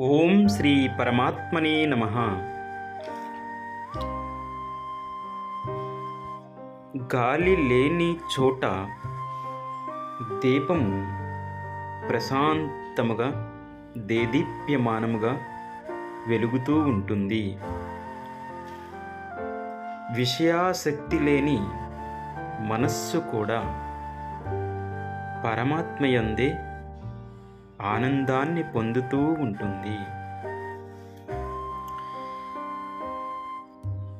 ఓం శ్రీ పరమాత్మనే నమ. గాలి లేని చోట దీపము ప్రశాంతముగా దేదీప్యమానముగా వెలుగుతూ ఉంటుంది. విషయాశక్తి లేని మనస్సు కూడా పరమాత్మయందే ఆనందాన్ని పొందుతూ ఉంటుంది.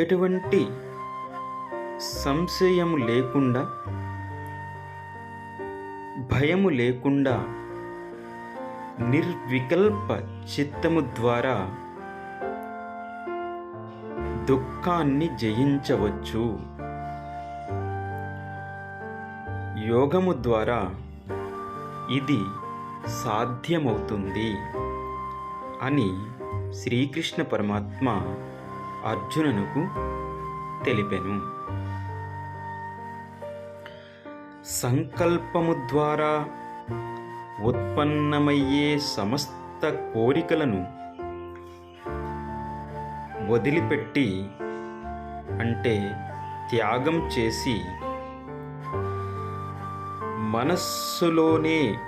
ఎటువంటి సంశయము లేకుండా భయము లేకుండా నిర్వికల్ప చిత్తము ద్వారా దుఃఖాన్ని జయించవచ్చు. యోగము ద్వారా ఇది సాధ్యమవుతుంది అని శ్రీకృష్ణ పరమాత్మ అర్జునునకు తెలిపెను. సంకల్పము ద్వారా ఉత్పన్నమయ్యే సమస్త కోరికలను వదిలిపెట్టి అంటే త్యాగం చేసి మనస్సులోనే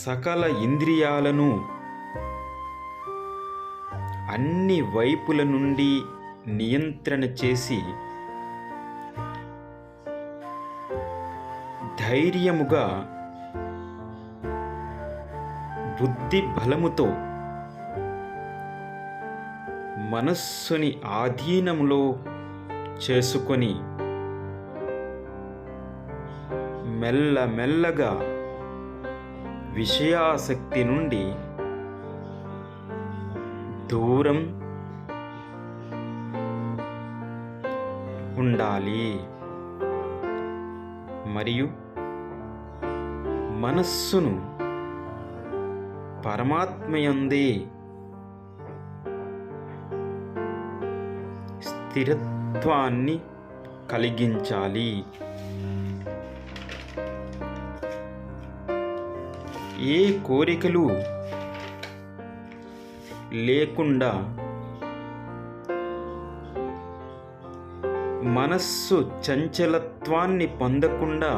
సకల ఇంద్రియాలను అన్ని వైపుల నుండి నియంత్రణ చేసి ధైర్యముగా బుద్ధి బలముతో మనస్సుని ఆధీనములో చేసుకొని మెల్లమెల్లగా విషయాసక్తి నుండి దూరం ఉండాలి. మరియు మనస్సును పరమాత్మయందే స్థిరత్వాన్ని కలిగించాలి. ఏ కోరికలు లేకుండా మనస్సు చంచలత్వాన్ని పొందకుండా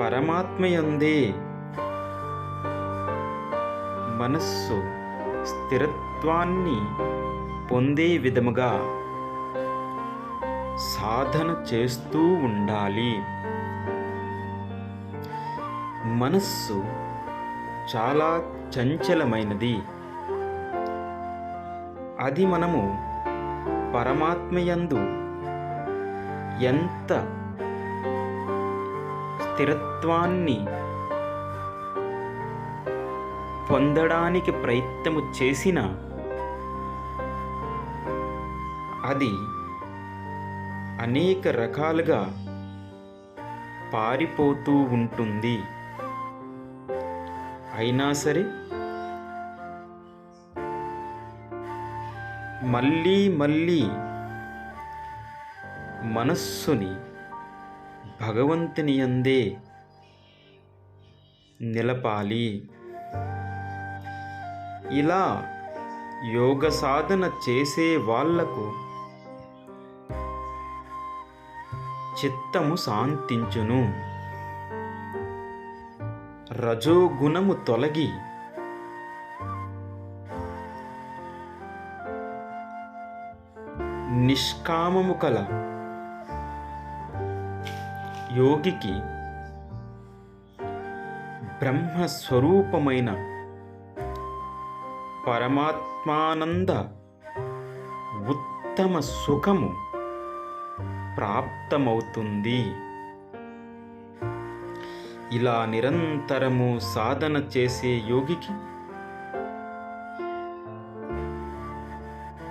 పరమాత్మయందే మనస్సు స్థిరత్వాన్ని పొందే విధముగా సాధన చేస్తూ ఉండాలి. మనస్సు చాలా చంచలమైనది. అది మనము పరమాత్మయందు ఎంత స్థిరత్వాన్ని పొందడానికి ప్రయత్నము చేసినా అది అనేక రకాలుగా పారిపోతూ ఉంటుంది. అయినా సరే మళ్ళీ మళ్ళీ మనస్సుని భగవంతుని అందే నిలపాలి. ఇలా యోగ సాధన చేసే వాళ్ళకు చిత్తము శాంతించును. రజోగుణము తొలగి నిష్కామము కల యోగికి బ్రహ్మస్వరూపమైన పరమాత్మానంద ఉత్తమ సుఖము ప్రాప్తమవుతుంది. ఇలా నిరంతరము సాధన చేసే యోగికి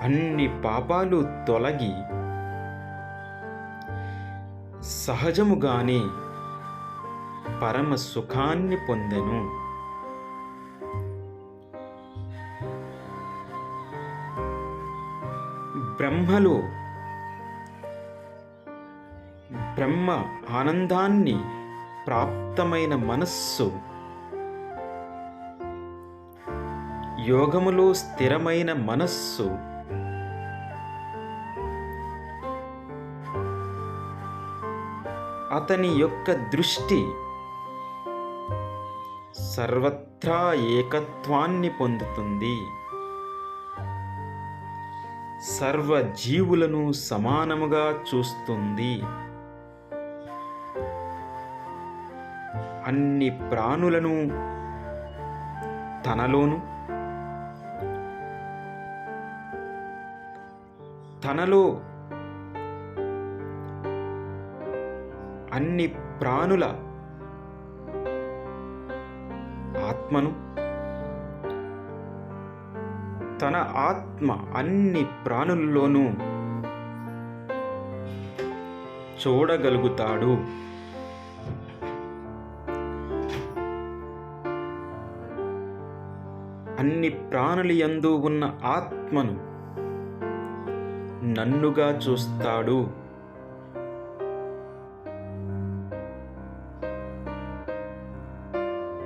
అన్ని పాపాలు తొలగి సహజముగానే పరమ సుఖాన్ని పొందెను. బ్రహ్మలో బ్రహ్మ ఆనందాన్ని ప్రాప్తమైన మనస్సు యోగములో స్థిరమైన మనస్సు అతని యొక్క దృష్టి సర్వత్రా ఏకత్వాన్ని పొందుతుంది. సర్వ జీవులను సమానముగా చూస్తుంది. అన్ని ప్రాణులను తనలోను తనలో అన్ని ప్రాణుల ఆత్మను తన ఆత్మ అన్ని ప్రాణుల్లోనూ చూడగలుగుతాడు. అన్ని ప్రాణుల యందు ఉన్న ఆత్మను నన్నుగా చూస్తాడు.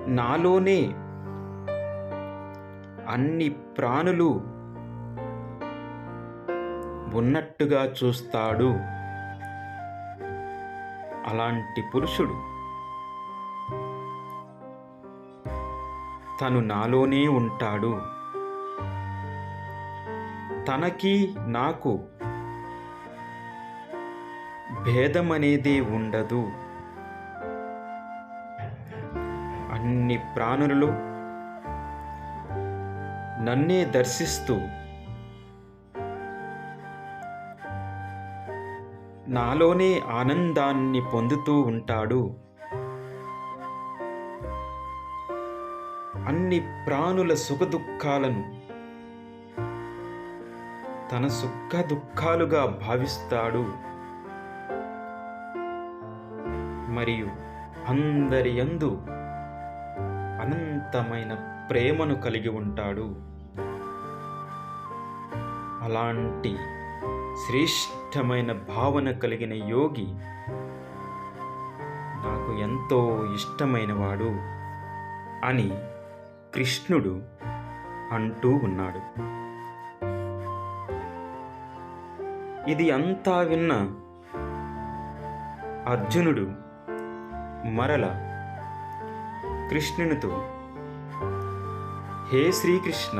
నాలోనే అన్ని ప్రాణులు ఉన్నట్టుగా చూస్తాడు. అలాంటి పురుషుడు తను నాలోనే ఉంటాడు. తనకి నాకు భేదమనేదే ఉండదు. అన్ని ప్రాణులలో నన్నే దర్శిస్తూ నాలోనే ఆనందాన్ని పొందుతూ ఉంటాడు. అన్ని ప్రాణుల సుఖదుఖాలను తన సుఖ దుఃఖాలుగా భావిస్తాడు. మరియు అందరి యందు అనంతమైన ప్రేమను కలిగి ఉంటాడు. అలాంటి శ్రేష్టమైన భావన కలిగిన యోగి నాకు ఎంతో ఇష్టమైనవాడు అని కృష్ణుడు అంటూ ఉన్నాడు. ఇది అంతా విన్న అర్జునుడు మరల కృష్ణునితో హే శ్రీకృష్ణ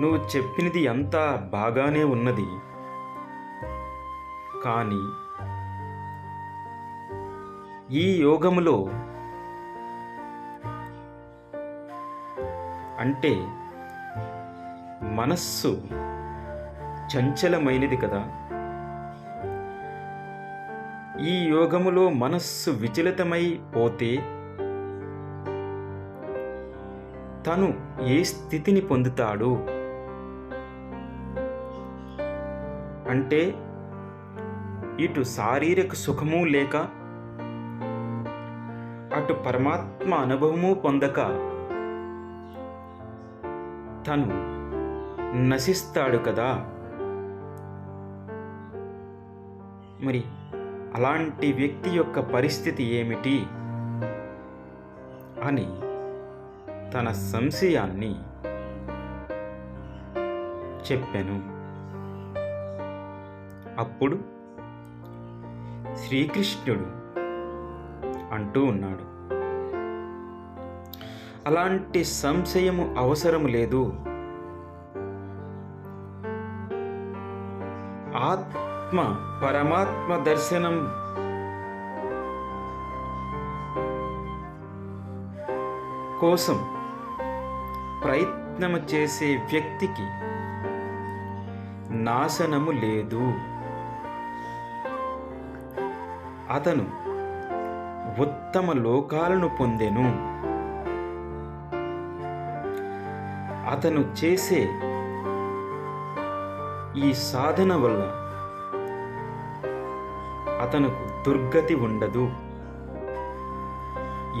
నువ్వు చెప్పినది అంతా బాగానే ఉన్నది. కానీ ఈ యోగములో అంటే మనస్సు చంచలమైనది కదా. ఈ యోగములో మనస్సు విచలితమై పోతే తను ఏ స్థితిని పొందుతాడు? అంటే ఇటు శారీరక సుఖము లేక అటు పరమాత్మ అనుభవము పొందక తను నశిస్తాడు కదా. మరి అలాంటి వ్యక్తి యొక్క పరిస్థితి ఏమిటి? అని తన సంశయాన్ని చెప్పాను. అప్పుడు శ్రీకృష్ణుడు అంటూ ఉన్నాడు. అలాంటి సంశయము అవసరం లేదు. ఆత్మ పరమాత్మ దర్శనం కోసం ప్రయత్నము చేసే వ్యక్తికి నాశనము లేదు. అతను ఉత్తమ లోకాలను పొందెను. అతను చేసే ఈ సాధన వల్ల అతనుకు దుర్గతి ఉండదు.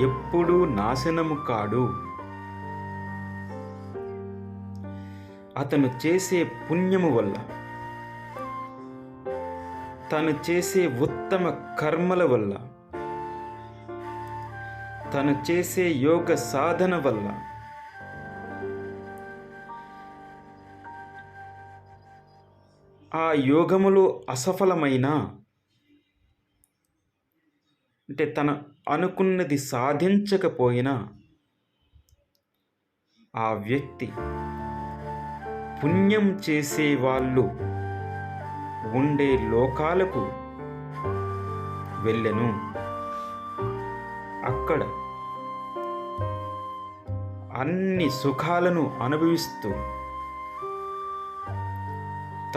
ఎప్పుడూ నాశనము కాడు. అతను చేసే పుణ్యము వల్ల తను చేసే ఉత్తమ కర్మల వల్ల తను చేసే యోగ సాధన వల్ల ఆ యోగములో అసఫలమైన అంటే తన అనుకున్నది సాధించకపోయినా ఆ వ్యక్తి పుణ్యం చేసే వాళ్ళు ఉండే లోకాలకు వెళ్ళెను. అక్కడ అన్ని సుఖాలను అనుభవిస్తూ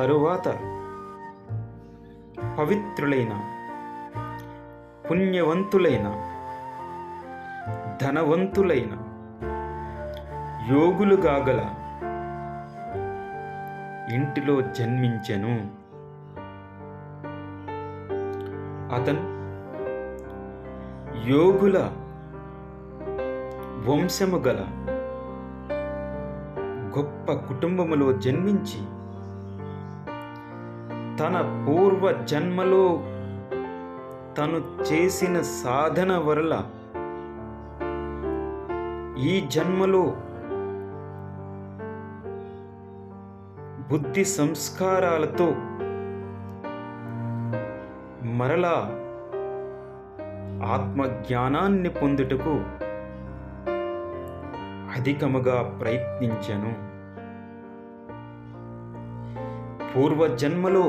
తరువాత పవిత్రులైన పుణ్యవంతులైన ధనవంతులైన యోగులుగా గల ఇంటిలో జన్మించెను. అతను యోగుల వంశము గల గొప్ప కుటుంబములో జన్మించి తన పూర్వ జన్మలో తను చేసిన సాధన వల్ల ఈ జన్మలో బుద్ధి సంస్కారాలతో మరలా ఆత్మజ్ఞానాన్ని పొందుటకు అధికముగా ప్రయత్నించను. పూర్వజన్మలో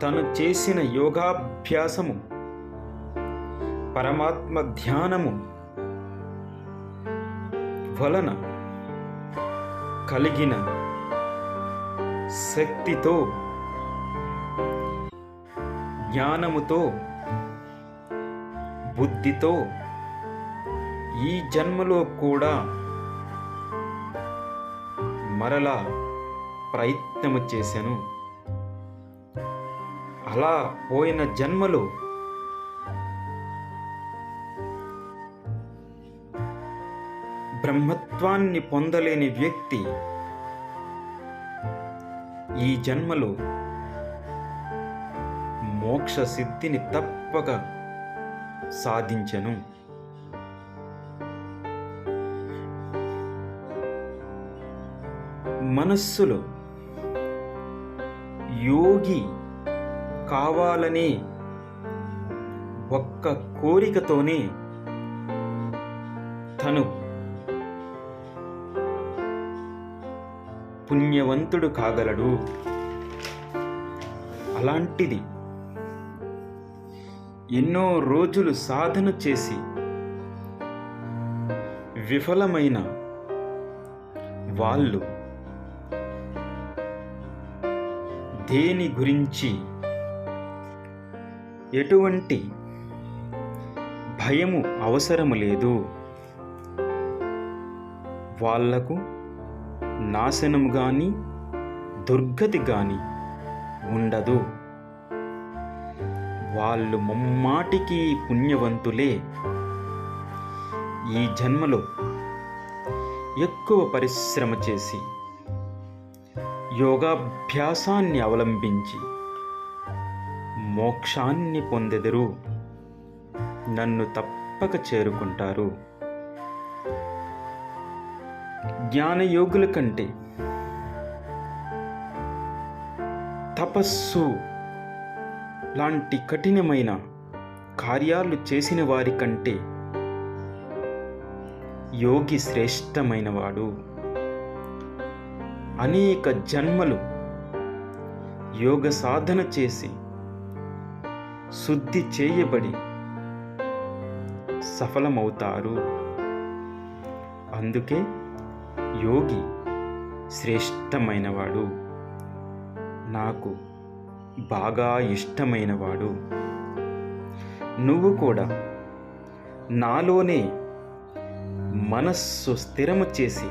తను చేసిన యోగాభ్యాసము పరమాత్మ ధ్యానము వలన కలిగిన శక్తితో జ్ఞానముతో బుద్ధితో ఈ జన్మలో కూడా మరలా ప్రయత్నము చేశాను. అలా పోయిన జన్మలు బ్రహ్మత్వాన్ని పొందలేని వ్యక్తి ఈ జన్మలో మోక్ష సిద్ధిని తప్పక సాధించను. మనస్సులో యోగి కావాలనే ఒక్క కోరికతోనే తను పుణ్యవంతుడు కాగలడు. అలాంటిది ఎన్నో రోజులు సాధన చేసి విఫలమైన వాళ్ళు దేని గురించి? ఎటువంటి భయము అవసరము లేదు. వాళ్ళకు నాశనం కానీ దుర్గతి కానీ ఉండదు. వాళ్ళు ముమ్మాటికి పుణ్యవంతులే. ఈ జన్మలో ఎక్కువ పరిశ్రమ చేసి యోగాభ్యాసాన్ని అవలంబించి మోక్షాన్ని పొందెదరు. నన్ను తప్పక చేరుకుంటారు. జ్ఞానయోగుల కంటే తపస్సు లాంటి కఠినమైన కార్యాలు చేసిన వారి కంటే యోగి శ్రేష్టమైనవాడు. అనేక జన్మలు యోగ సాధన చేసి శుద్ధి చేయబడి సఫలమవుతారు. అందుకే యోగి శ్రేష్టమైనవాడు. నాకు బాగా ఇష్టమైనవాడు. నువ్వు కూడా నాలోనే మనస్సు స్థిరము చేసి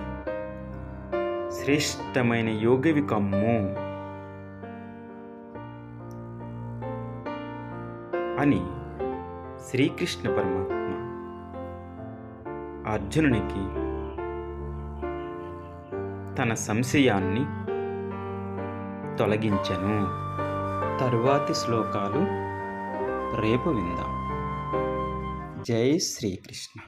శ్రేష్టమైన యోగవి కమ్ము అని శ్రీకృష్ణ పరమాత్మ అర్జునునికి తన సంశయాన్ని తొలగించను. తరువాతి శ్లోకాలు రేపు విందాం. జై శ్రీకృష్ణ.